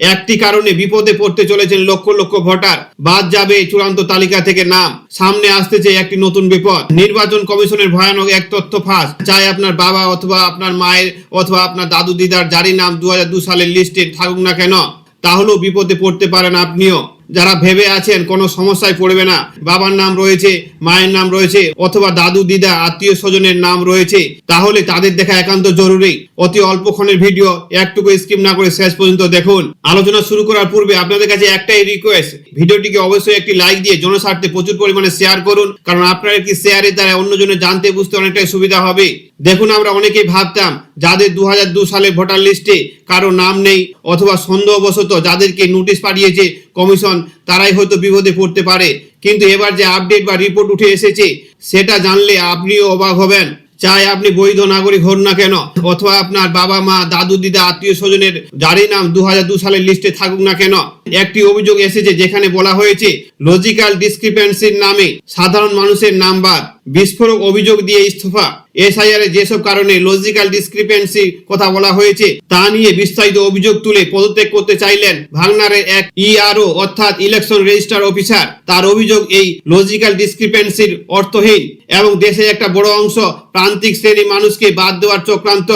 একটি কারণে বিপদে পড়তে চলেছেন লক্ষ লক্ষ ভোটার। বাদ যাবে চূড়ান্ত তালিকা থেকে নাম। সামনে আসতেছে একটি নতুন বিপদ। নির্বাচন কমিশনের ভয়ানক এক তথ্য ফাঁস। চাই আপনার বাবা অথবা আপনার মায়ের অথবা আপনার দাদু দিদার জারি নাম দু সালের লিস্টে থাকুক না কেন তাহলেও বিপদে পড়তে পারেন আপনিও। যারা ভেবে আছেন কোনো সমস্যায় পড়বে না, বাবার নাম রয়েছে, মায়ের নাম রয়েছে, অথবা দাদু, দিদা, আত্মীয় স্বজনের নাম রয়েছে, তাহলে তাদের দেখা একান্ত জরুরি। অতি অল্পক্ষণের ভিডিও, একটুকু স্কিপ না করে শেষ পর্যন্ত দেখুন। আলোচনা শুরু করার পূর্বে আপনাদের কাছে একটাই রিকোয়েস্ট ভিডিওটিকে অবশ্যই একটি লাইক দিয়ে জনস্বার্থে প্রচুর পরিমাণে শেয়ার করুন, কারণ আপনার একটি শেয়ারের দ্বারা অন্যজনের জানতে বুঝতে অনেকটাই সুবিধা হবে। দেখুন আমরা অনেকেই ভাবতাম যাদের দু হাজার দু সালে ভোটার লিস্টে কারও নাম নেই অথবা সন্দেহবশত যাদেরকে নোটিশ পাঠিয়েছে কমিশন, তারাই হয়তো বিপদে পড়তে পারে। কিন্তু এবার যে আপডেট বা রিপোর্ট উঠে এসেছে, সেটা জানলে আপনিও অবাক হবেন। চাই আপনি বৈধ নাগরিক হন না কেন? অথবা আপনার বাবা, মা, দাদু, দিদা, আত্মীয় স্বজনের যারই নাম দু সালের লিস্টে থাকুক না কেন? একটি অভিযোগ এসেছে যেখানে বলা হয়েছে লজিক্যাল ডিসক্রিপেন্সির নামে সাধারণ মানুষের নাম বাদ বিস্ফোরক অভিযোগ দিয়ে ইস্তফা। এসআইআর যেসব কারণে লজিক্যাল ডিসক্রিপেন্সি কথা বলা হয়েছে, তা নিয়ে বিস্তারিত অভিযোগ তুলে পদত্যাগ করতে চাইলেন ভাগনারের এক ইআরও অর্থাৎ ইলেকশন রেজিস্টার অফিসার। তার অভিযোগ এই লজিক্যাল ডিসক্রিপেন্সির অর্থহীন এবং দেশের একটা বড় অংশ প্রান্তিক শ্রেণি মানুষকে বাদ দেওয়ার চক্রান্ত।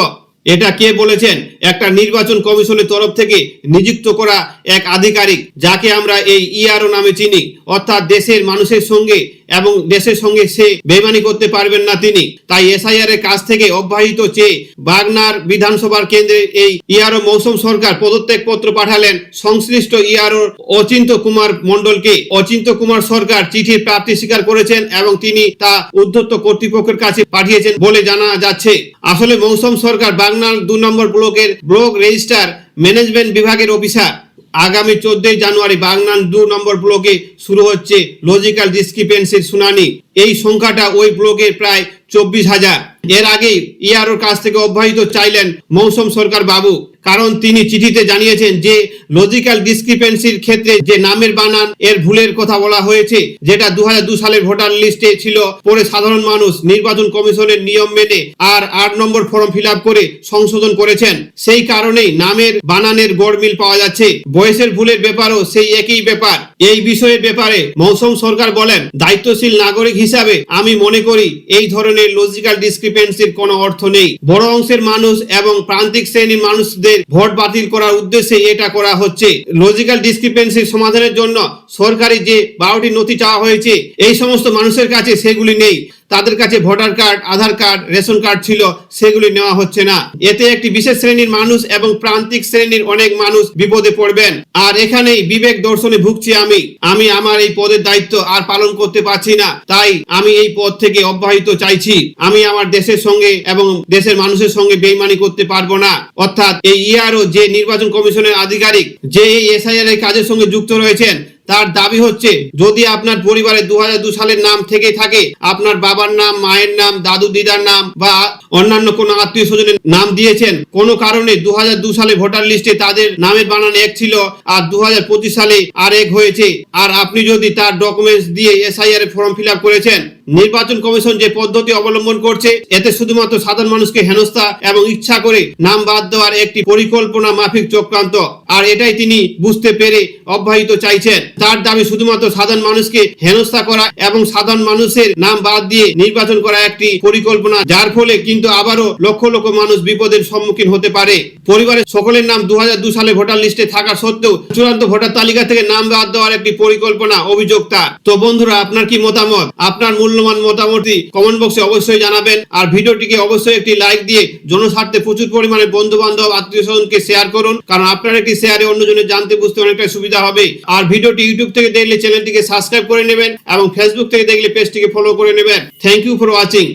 এটা কে বলেছেন? একটা নির্বাচন কমিশনের তরফ থেকে নিযুক্ত করা এক আধিকারিক, যাকে আমরা এই ইআরও নামে চিনি। অর্থাৎ দেশের মানুষের সঙ্গে এবং দেশের সঙ্গে সে বেমানি করতে পারবেন না তিনি। তাই এসআইআর এর কাছ থেকে অব্যাহত চেয়ে বাগনার বিধানসভার কেন্দ্রে এই ইআরও মৌসুম সরকার পদত্যাগ পত্র পাঠালেন সংশ্লিষ্ট ইআরও অচিন্ত কুমার মন্ডলকে অচিন্ত কুমার সরকার চিঠির প্রাপ্তি স্বীকার করেছেন এবং তিনি তা উদ্ধত্ত কর্তৃপক্ষের কাছে পাঠিয়েছেন বলে জানা যাচ্ছে। আসলে মৌসুম সরকার বাগনার দু নম্বর ব্লকের ব্লক রেজিস্ট্রার ম্যানেজমেন্ট বিভাগের অফিসার। আগামী চোদ্দই জানুয়ারি বাগনান দু নম্বর ব্লকে শুরু হচ্ছে লজিক্যাল ডিসক্রিপেন্সির শুনানি। এই সংখ্যাটা ওই ব্লকের প্রায় চব্বিশ হাজার। এর আগেই ইয়ারোর কাছ থেকে অব্যাহত চাইলেন মৌসুম সরকার বাবু। কারণ তিনি চিঠিতে জানিয়েছেন যে লজিক্যাল ডিসক্রিপেন্সির ক্ষেত্রে যে নামের বানান, এর ভুলের কথা বলা হয়েছে, যেটা দু হাজার দু সালের ভোটার লিস্টে ছিল পরে সাধারণ মানুষ, নির্বাচন কমিশনের নিয়ম মেনে আর আট নম্বর ফর্ম ফিল করে সংশোধন করেছেন। সেই কারণেই নামের বানানের গড়মিল পাওয়া যাচ্ছে। বয়সের ভুলের ব্যাপারও সেই একই ব্যাপার। এই বিষয়ের ব্যাপারে মৌসুম সরকার বলেন, দায়িত্বশীল নাগরিক হিসাবে আমি মনে করি এই ধরনের লজিক্যাল ডিসক্রিপেন্সির কোনো অর্থ নেই। বড় অংশের মানুষ এবং প্রান্তিক শ্রেণির মানুষদের ভোট বাতিল করার উদ্দেশ্যে এটা করা হচ্ছে। লজিক্যাল ডিসক্রিপেন্সির সমাধানের জন্য সরকারি যে বারোটি নথি চাওয়া হয়েছে, এই সমস্ত মানুষের কাছে সেগুলি নেই। তাদের কাছে voter card, Aadhaar card, ration card ছিল, সেগুলি নেওয়া হচ্ছে না। এতে একটি বিশেষ শ্রেণির মানুষ এবং প্রান্তিক শ্রেণির অনেক মানুষ বিপদে পড়বেন। আর এখানেই বিবেক দর্শনে ভুগছি আমি। আমি আমার এই পদের দায়িত্ব আর পালন করতে পারছি না। তাই আমি এই পদ থেকে অব্যাহত চাইছি। আমি আমার দেশের সঙ্গে এবং দেশের মানুষের সঙ্গে বেইমানি করতে পারব না। অর্থাৎ এই ইআরও যে নির্বাচন কমিশনের আধিকারিক, যে এই এসআইআর এর কাজের সঙ্গে যুক্ত রয়েছেন তার দাবি হচ্ছে, যদি আপনার পরিবারে দু সালের নাম থেকে থাকে, আপনার বাবার নাম, মায়ের নাম, দাদু দিদার নাম বা অন্যান্য কোনো আত্মীয় স্বজনের নাম দিয়েছেন, কোনো কারণে দু সালে ভোটার লিস্টে তাদের নামের বানান এক ছিল আর দু হাজার পঁচিশ সালে আর এক হয়েছে। আর আপনি যদি তার ডকুমেন্টস দিয়ে এসআইআর ফর্ম ফিল করেছেন নির্বাচন কমিশন যে পদ্ধতি অবলম্বন করছে, এতে শুধুমাত্র সাধারণ মানুষকে হেনস্থা এবং ইচ্ছা করে নাম বাদ দেওয়ার একটি পরিকল্পনা মাফিক চক্রান্ত। আর এটাই তিনি বুঝতে পেরে অব্যাহত চাইছেন। তার দাবি শুধুমাত্র সাধারণ মানুষকে হেনস্থা করা এবং সাধারণ মানুষের নাম বাদ দিয়ে নির্বাচন করা একটি পরিকল্পনা, যার ফলে কিন্তু আবারও লক্ষ লক্ষ মানুষ বিপদের সম্মুখীন হতে পারে। পরিবারের সকলের নাম দু সালে ভোটার লিস্টে থাকা সত্ত্বেও চূড়ান্ত ভোটার তালিকা থেকে নাম বাদ দেওয়ার একটি পরিকল্পনা অভিযোগতা তো বন্ধুরা, আপনার কি মতামত? আপনার মূল্যবান মতামতটি কমেন্ট বক্সে অবশ্যই জানাবেন। আর ভিডিওটিকে অবশ্যই একটি লাইক দিয়ে জনস্বার্থে প্রচুর পরিমাণে বন্ধু বান্ধব আত্মীয় স্বজনকে শেয়ার করুন। কারণ আপনার একটি শেয়ারে অন্যজনের জানতে বুঝতে অনেকটা সুবিধা হবে। আর ভিডিওটি ইউটিউব থেকে দেখলে চ্যানেলটিকে সাবস্ক্রাইব করে নেবেন এবং ফেসবুক থেকে দেখলে পেজটিকে ফলো করে নেবেন। Thank you for watching